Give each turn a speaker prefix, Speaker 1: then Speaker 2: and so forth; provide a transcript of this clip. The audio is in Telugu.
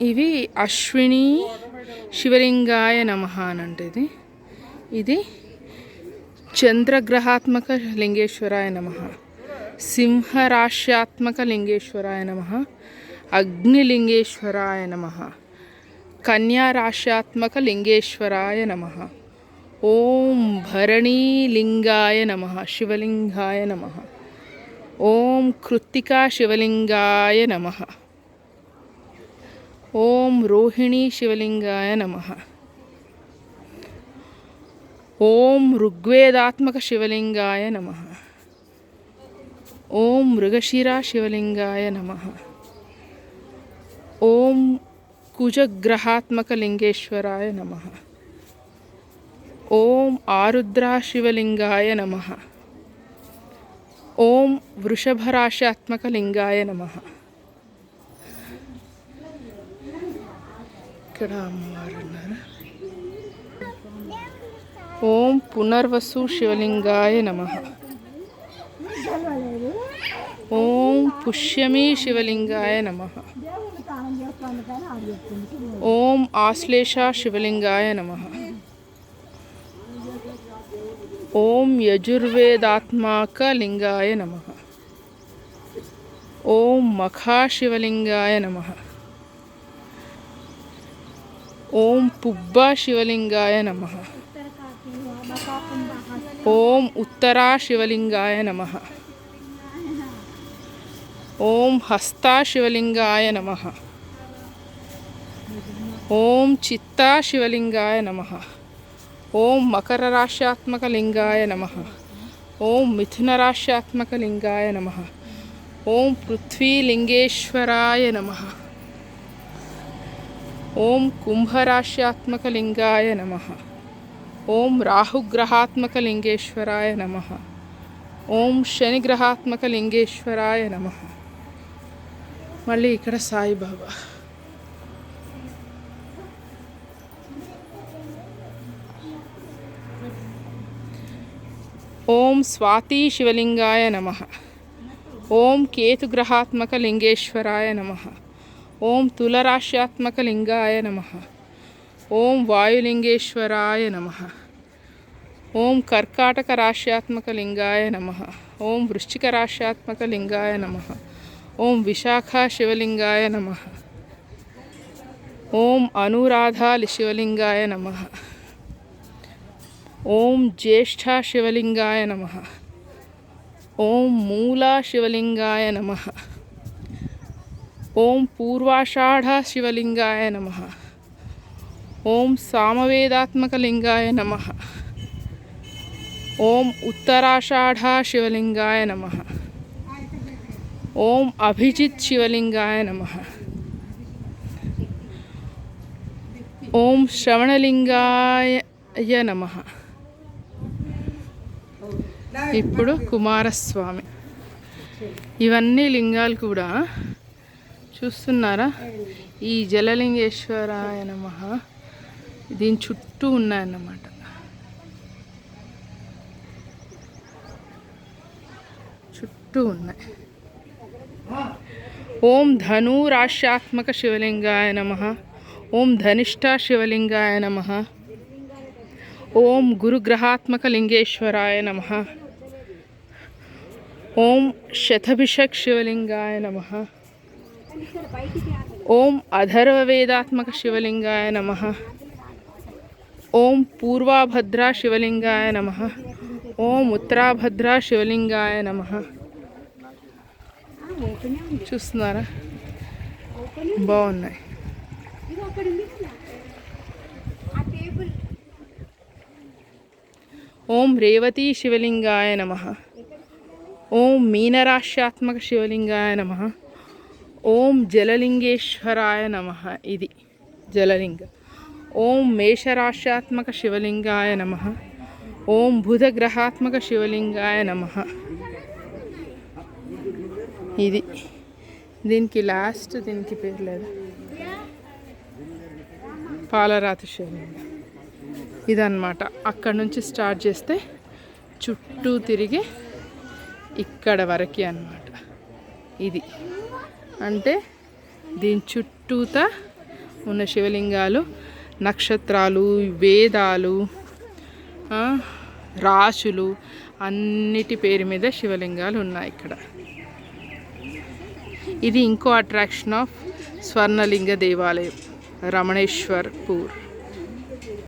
Speaker 1: ఇవి అశ్విని శివలింగాయ నమ అని అంటే ఇది ఇది చంద్రగ్రహాత్మక లింగేశ్వరాయ నమ సింహరాశ్యాత్మక లింగేశ్వరాయ నమ అగ్నిలింగేశ్వరాయ నమ కన్యారాశ్యాత్మక లింగేశ్వరాయ నమ ఓం భరణీలింగాయ నమ శివలింగాయ నమ ఓం కృత్తికా శివలింగాయ నమ ఓం రోహిణీ శివలింగాయ నమ. ఓం ఋగ్వేదాత్మక శివలింగాయ నమ. ఓం మృగశిరా శివలింగాయ నమ. ఓం కుజగ్రహాత్మక లింగేశ్వరాయ నమ. ఓం ఆరుద్రా శివలింగాయ నమ. ఓం వృషభరాశాత్మక లింగాయ నమ. ఇక్కడ అమ్మవారు ఉన్నారు ఓం పునర్వసు శివలింగాయ నమ ఓం పుష్యమీ శివలింగాయ నమ ఓం ఆశ్లేష శివలింగాయ నమ ఓం యజుర్వేదాత్మాక లింగాయ నమ ఓం మఖా శివలింగాయ నమ ಓಂ ಪುಬ್ಬ ಶಿವಲಿಂಗಾಯ ನಮಃ ಓಂ ಉತ್ತರಾ ಶಿವಲಿಂಗಾಯ ನಮಃ ಓಂ ಹಸ್ತಾ ಶಿವಲಿಂಗಾಯ ನಮಃ ಓಂ ಚಿತ್ತಾ ಶಿವಲಿಂಗಾಯ ನಮಃ ಓಂ ಮಕರ ರಾಶ್ಯಾತ್ಮಕ ಲಿಂಗಾಯ ನಮಃ ಓಂ ಮಿಥುನ ರಾಶ್ಯಾತ್ಮಕ ಲಿಂಗಾಯ ನಮಃ ಓಂ ಪೃಥ್ವೀಲಿಂಗೇಶ್ವರಾಯ ನಮಃ ఓం కుంభరాశ్యాత్మక లింగాయ నమ ఓం రాహుగ్రహాత్మక లింగేశ్వరాయ నమ ఓం శనిగ్రహాత్మక లింగేశ్వరాయ నమ మళ్ళీ ఇక్కడ సాయిబాబా ఓం స్వాతి శివలింగాయ నమ ఓం కేతుగ్రహాత్మక లింగేశ్వరాయ నమ ఓం తులరాశ్యాత్మక లింగాయ నమ. ఓం వాయులింగేశ్వరాయ నమ. ఓం కర్కాటక రాశ్యాత్మక లింగాయ నమ. ఓం వృశ్చిక రాశ్యాత్మక లింగాయ నమ. ఓం విశాఖ శివలింగాయ నమ. ఓం అనురాధ శివలింగాయ నమ. ఓం జ్యేష్ఠ శివలింగాయ నమ. ఓం మూలా శివలింగాయ నమ. ఓం పూర్వాషాఢ శివలింగాయ నమ. ఓం సామవేదాత్మక లింగాయ నమ. ఓం ఉత్తరాషాఢ శివలింగాయ నమ. ఓం అభిజిత్ శివలింగాయ నమ. ఓం శ్రవణలింగాయ నమ. ఇప్పుడు కుమారస్వామి. ఇవన్నీ లింగాలు కూడా చూస్తున్నారా? ఈ జలలింగేశ్వరాయ నమ. దీని చుట్టూ ఉన్నాయన్నమాట. చుట్టూ ఉన్నాయి. ఓం ధనురాశ్యాత్మక శివలింగాయ నమ. ఓం ధనిష్ట శివలింగాయ నమ. ఓం గురుగ్రహాత్మక లింగేశ్వరాయ నమ. ఓం శతభిషక్ శివలింగాయ నమ. ఓం అధర్వవేదాత్మక శివలింగాయ నమ ఓం పూర్వాభద్రా శివలింగాయ నమ ఓం ఉత్తరాభద్రా శివలింగాయ నమ చూస్తున్నారా బాగున్నాయి ఓం రేవతీ శివలింగాయ నమ ఓం మీనరాశ్యాత్మక శివలింగాయ నమ ఓం జలలింగేశ్వరాయ నమ ఇది జలలింగ. ఓం మేషరాశ్యాత్మక శివలింగాయ నమ. ఓం బుధగ్రహాత్మక శివలింగాయ నమ. ఇది. దీనికి లాస్ట్ దీనికి పేరు లేదు. పాలరాతి శివలింగం. ఇదన్నమాట. అక్కడ నుంచి స్టార్ట్ చేస్తే చుట్టూ తిరిగి ఇక్కడ వరకు అన్నమాట. ఇది. అంటే దీని చుట్టూతా ఉన్న శివలింగాలు నక్షత్రాలు వేదాలు రాశులు అన్నిటి పేరు మీద శివలింగాలు ఉన్నాయి ఇక్కడ. ఇది ఇంకో అట్రాక్షన్ ఆఫ్ స్వర్ణలింగ దేవాలయం రమణేశ్వర్ పూర్.